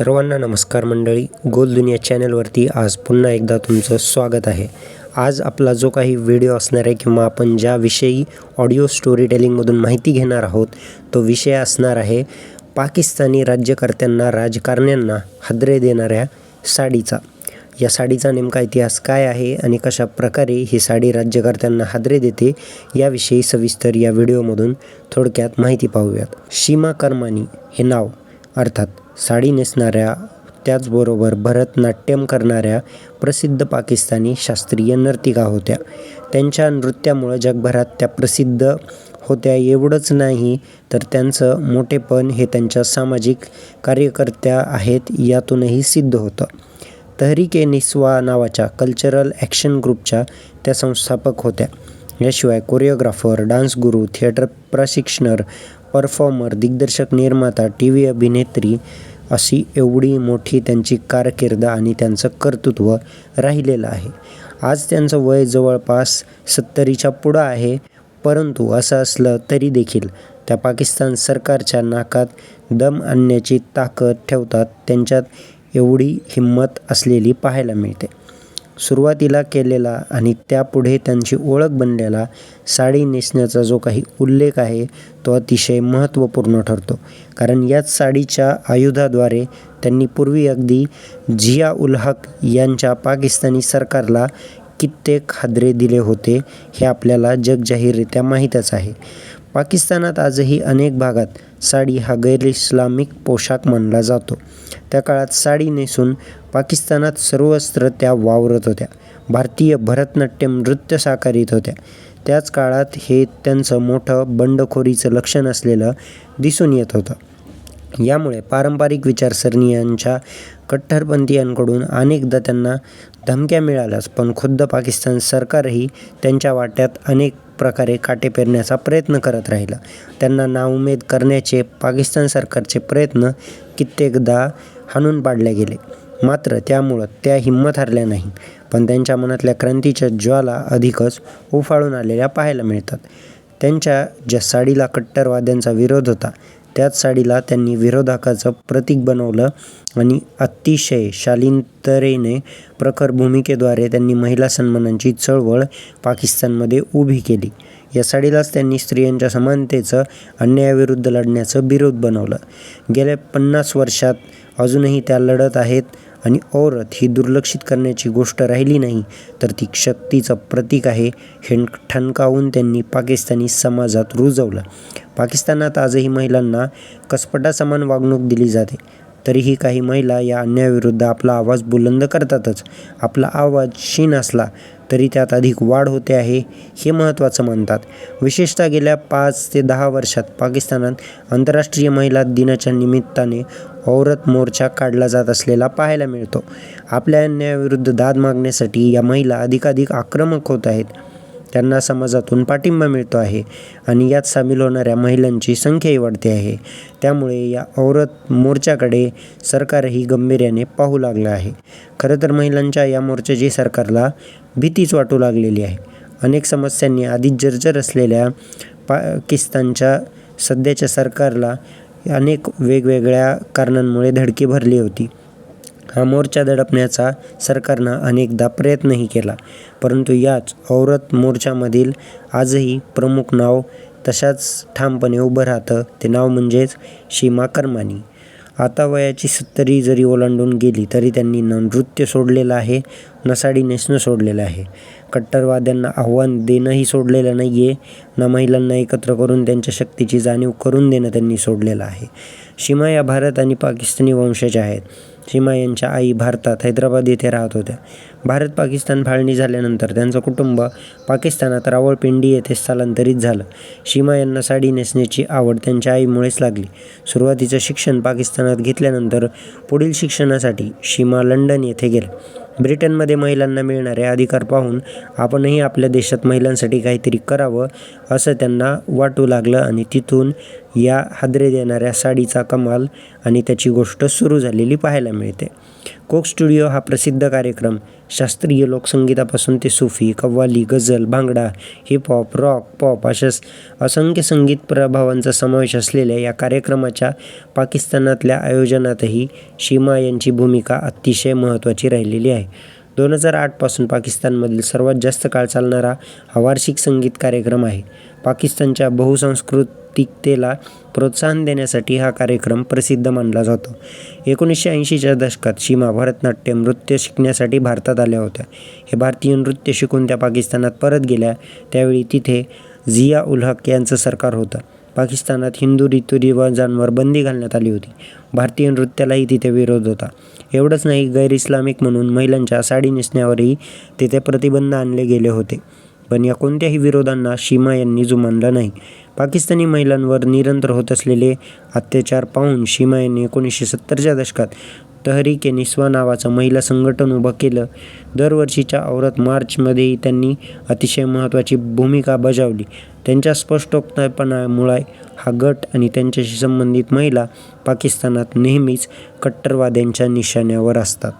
सर्वांना नमस्कार मंडळी. गोल दुनिया चॅनलवरती आज पुन्हा एकदा तुमचं स्वागत आहे. आज आपला जो काही व्हिडिओ असणार आहे किंवा आपण ज्याविषयी ऑडिओ स्टोरी टेलिंगमधून माहिती घेणार आहोत तो विषय असणार आहे पाकिस्तानी राज्यकर्त्यांना राजकारण्यांना हादरे देणाऱ्या साडीचा. या साडीचा नेमका इतिहास काय आहे आणि कशा प्रकारे ही साडी राज्यकर्त्यांना हादरे देते याविषयी सविस्तर या व्हिडिओमधून थोडक्यात माहिती पाहूयात. शीमा करमानी हे नाव अर्थात साडी नेसणाऱ्या त्याचबरोबर भरतनाट्यम करणाऱ्या प्रसिद्ध पाकिस्तानी शास्त्रीय नर्तिका होत्या. त्यांच्या नृत्यामुळं जगभरात त्या प्रसिद्ध होत्या एवढंच नाही तर त्यांचं मोठेपण हे त्यांच्या सामाजिक कार्यकर्त्या आहेत यातूनही सिद्ध होतं. तहरीक ए निस्वा नावाच्या कल्चरल ॲक्शन ग्रुपच्या त्या संस्थापक होत्या. याशिवाय कोरिओग्राफर डान्स गुरु थिएटर प्रशिक्षणर परफॉर्मर दिग्दर्शक निर्माता टी व्ही अभिनेत्री अशी एवढी मोठी त्यांची कारकीर्द आणि त्यांचं कर्तृत्व राहिलेलं आहे. आज त्यांचं वय जवळपास सत्तरीच्या पुढं आहे परंतु असं असलं तरी देखील त्या पाकिस्तान सरकारच्या नाकात दम आणण्याची ताकद ठेवतात त्यांच्यात एवढी हिंमत असलेली पाहायला मिळते. सुरुवातीला केलेला आणि त्यापुढे त्यांची ओळख बनलेला साडी नेसण्याचा जो काही उल्लेख आहे तो अतिशय महत्त्वपूर्ण ठरतो. कारण याच साडीच्या आयुधाद्वारे त्यांनी पूर्वी अगदी झिया उल हक यांच्या पाकिस्तानी सरकारला कित्येक हादरे दिले होते हे आपल्याला जगजाहीररित्या माहीतच आहे. पाकिस्तानात आजही अनेक भागात साडी हा गैर इस्लामिक पोशाख मानला जातो. त्या काळात साडी नेसून पाकिस्तानात सर्वस्त्र त्या वावरत होत्या. भारतीय भरतनाट्यम नृत्य साकारीत होत्या. त्याच काळात हे त्यांचं मोठं बंडखोरीचं लक्षण असलेलं दिसून येत होतं. यामुळे पारंपरिक विचारसरणीयांच्या कट्टरपंथीयांकडून अनेकदा त्यांना धमक्या मिळाल्यास पण खुद्द पाकिस्तान सरकारही त्यांच्या वाट्यात अनेक प्रकारे काटे पेरण्याचा प्रयत्न करत राहिला. त्यांना नाउमेद करण्याचे पाकिस्तान सरकारचे प्रयत्न कित्येकदा हाणून पाडले गेले. मात्र त्यामुळं त्या हिंमत हरल्या नाही पण त्यांच्या मनातल्या क्रांतीच्या ज्वाला अधिकच उफाळून आलेल्या पाहायला मिळतात. त्यांच्या ज्या साडीला कट्टरवाद्यांचा विरोध होता त्याच साडीला त्यांनी विरोधकाचं प्रतीक बनवलं आणि अतिशय शालीनतेने प्रखर भूमिकेद्वारे त्यांनी महिला सन्मानांची चळवळ पाकिस्तानमध्ये उभी केली. या साडीलाच त्यांनी स्त्रियांच्या समानतेचं अन्यायाविरुद्ध लढण्याचं विरोध बनवलं. गेल्या पन्नास वर्षात अजूनही त्या लढत आहेत आणि औरत ही दुर्लक्षित करण्याची गोष्ट राहिली नाही तर ती शक्तीचं प्रतीक आहे हे ठणकावून त्यांनी पाकिस्तानी समाजात रुजवलं. पाकिस्तानात आजही महिलांना कसपटासमान वागणूक दिली जाते. तरीही काही महिला या अन्यायाविरुद्ध आपला आवाज बुलंद करतातच. आपला आवाज क्षीण असला तरी त्यात अधिक वाढ होते आहे हे महत्त्वाचं मानतात. विशेषतः गेल्या पाच ते दहा वर्षात पाकिस्तानात आंतरराष्ट्रीय महिला दिनाच्या निमित्ताने औरत मोर्चा काढला जात असलेला पाहायला मिळतो. आपल्या अन्यायाविरुद्ध दाद मागण्यासाठी या महिला अधिकाधिक आक्रमक होत आहेत. त्यांना समाजातून पाठिंबा मिळतो आहे आणि यात सामील होणाऱ्या महिलांची संख्याही वाढते आहे. त्यामुळे या औरत मोर्चाकडे सरकारही गंभीर्याने पाहू लागलं आहे. खरं तर महिलांच्या या मोर्चाची सरकारला भीतीच वाटू लागलेली आहे. अनेक समस्यांनी आधीच जर्जर असलेल्या पाकिस्तानच्या सध्याच्या सरकारला अनेक वेगवेगळ्या कारणांमुळे धडकी भरली होती. हा मोर्चा दडपण्याचा सरकारनं अनेकदा प्रयत्नही केला. परंतु याच औरत मोर्चामधील आजही प्रमुख नाव तशाच ठामपणे उभं राहतं ते नाव म्हणजेच शीमा करमानी. आता वयाची सत्तरी जरी ओलांडून गेली तरी त्यांनी न नृत्य सोडलेलं आहे न साडी नेसणं सोडलेलं आहे. कट्टरवाद्यांना आव्हान देणंही सोडलेलं नाही आहे ना महिलांना एकत्र करून त्यांच्या शक्तीची जाणीव करून देणं त्यांनी सोडलेलं आहे. शिमा या भारत आणि पाकिस्तानी वंशाच्या आहेत. सीमा यांच्या आई भारतात हैदराबाद येथे राहत होत्या. भारत पाकिस्तान फाळणी झाल्यानंतर त्यांचं कुटुंब पाकिस्तानात रावळपिंडी येथे स्थलांतरित झालं. सीमा यांना साडी नेसण्याची आवड त्यांच्या आईमुळेच लागली. सुरुवातीचं शिक्षण पाकिस्तानात घेतल्यानंतर पुढील शिक्षणासाठी शिमा लंडन येथे गेल्या ब्रिटनमध्ये महिलांना मिळणारे अधिकार पाहून आपणही आपल्या देशात महिलांसाठी काहीतरी करावं असं त्यांना वाटू लागलं आणि तिथून या हादरे देणाऱ्या साडीचा कमाल आणि त्याची गोष्ट सुरू झालेली पाहायला मिळते. कोक स्टुडिओ हा प्रसिद्ध कार्यक्रम. शास्त्रीय लोकसंगीतापासून ते Sufi qawwali ghazal bhangra hip hop rock pop अशा असंख्य संगीत प्रभावांचा समावेश असलेल्या या कार्यक्रमाच्या पाकिस्तानातल्या आयोजनातही शीमा यांची भूमिका अतिशय महत्त्वाची राहिलेली आहे. दोन हजार आठपासून पाकिस्तानमधील सर्वात जास्त काळ चालणारा हा वार्षिक संगीत कार्यक्रम आहे. पाकिस्तानच्या बहुसंस्कृत बहुसांस्कृतिकतेला प्रोत्साहन देण्यासाठी हा कार्यक्रम प्रसिद्ध मानला जातो. एकोणीसशे ऐंशीच्या दशकात सीमा भरतनाट्यम नृत्य शिकण्यासाठी भारतात आल्या होत्या. हे भारतीय नृत्य शिकून त्या पाकिस्तानात परत गेल्या. त्यावेळी तिथे झिया उल हक यांचं सरकार होतं. पाकिस्तानात हिंदू रीतिरिवाजांवर बंदी घालण्यात आली होती. भारतीय नृत्यालाही तिथे विरोध होता. एवढंच नाही गैर इस्लामिक म्हणून महिलांच्या साडी नेसण्यावरही तिथे प्रतिबंध आणले गेले होते. पण या कोणत्याही विरोधांना शीमा यांनी जुमानला नाही. पाकिस्तानी महिलांवर निरंतर होत असलेले अत्याचार पाहून शीमा यांनी एकोणीसशे सत्तरच्या दशकात तहरीक ए निस्वा नावाचं महिला संघटन उभं केलं. दरवर्षीच्या औरत मार्चमध्येही त्यांनी अतिशय महत्त्वाची भूमिका बजावली. त्यांच्या स्पष्टोक्तपणामुळे हा गट आणि त्यांच्याशी संबंधित महिला पाकिस्तानात नेहमीच कट्टरवाद्यांच्या निशाण्यावर असतात.